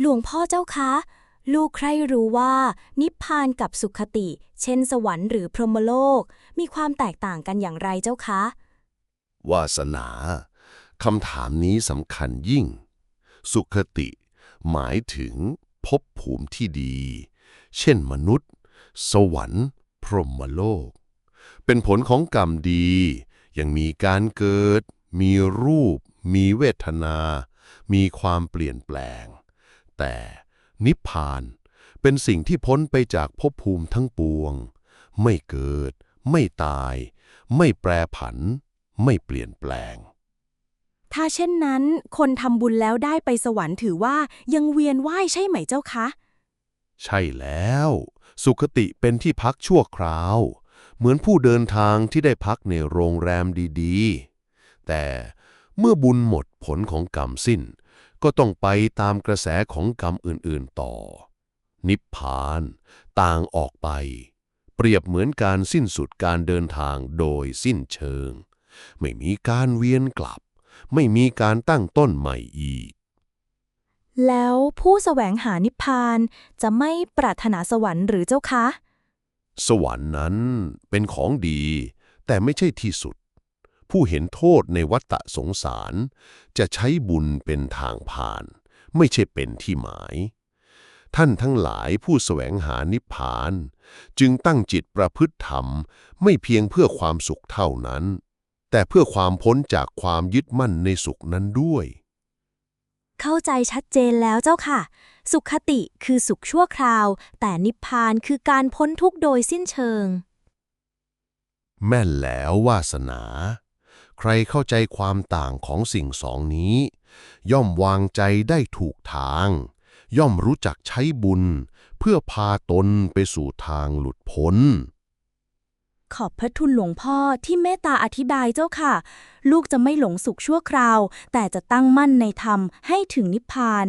หลวงพ่อเจ้าคะ ลูกใครรู้ว่า นิพพานกับสุขติ เช่นสวรรค์หรือพรหมโลก มีความแตกต่างกันอย่างไรเจ้าคะ วาสนาคำถามนี้สำคัญยิ่ง สุขติ หมายถึงภพภูมิที่ดี เช่นมนุษย์ สวรรค์ พรหมโลก เป็นผลของกรรมดี ยังมีการเกิด มีรูป มีเวทนา มีความเปลี่ยนแปลง แต่นิพพานเป็นสิ่งที่พ้นไปจากภพภูมิทั้งปวง ไม่เกิด ไม่ตาย ไม่แปรผัน ไม่เปลี่ยนแปลง ถ้าเช่นนั้น คนทำบุญแล้วได้ไปสวรรค์ถือว่ายังเวียนว่ายใช่ไหมเจ้าคะ ใช่แล้ว สุขติเป็นที่พักชั่วคราว เหมือนผู้เดินทางที่ได้พักในโรงแรมดีๆ แต่เมื่อบุญหมดผลของกรรมสิ้น ก็ต้องไปตามกระแสของกรรมอื่นๆต่อ นิพพาน ต่างออกไป เปรียบเหมือนการสิ้นสุดการเดินทางโดยสิ้นเชิง ไม่มีการเวียนกลับ ไม่มีการตั้งต้นใหม่อีก แล้วผู้แสวงหานิพพานจะไม่ปรารถนาสวรรค์หรือเจ้าคะ สวรรค์นั้นเป็นของดี แต่ไม่ใช่ที่สุด ผู้เห็นโทษในวัฏฏะสงสาร จะใช้บุญเป็นทางผ่าน ไม่ใช่เป็นที่หมาย ท่านทั้งหลายผู้แสวงหานิพพาน จึงตั้งจิตประพฤติธรรม ไม่เพียงเพื่อความสุขเท่านั้น แต่เพื่อความพ้นจากความยึดมั่นในสุขนั้นด้วย เข้าใจชัดเจนแล้วเจ้าค่ะ สุขติคือสุขชั่วคราว แต่นิพพานคือการพ้นทุกข์โดยสิ้นเชิง แม่นแล้ววาสนา ใครเข้าใจความต่างของสิ่งสองนี้ ย่อมวางใจได้ถูกทาง ย่อมรู้จักใช้บุญ เพื่อพาตนไปสู่ทางหลุดพ้น ขอบพระทุนหลวงพ่อที่เมตตาอธิบายเจ้าค่ะ ลูกจะไม่หลงสุขชั่วคราว แต่จะตั้งมั่นในธรรมให้ถึงนิพพาน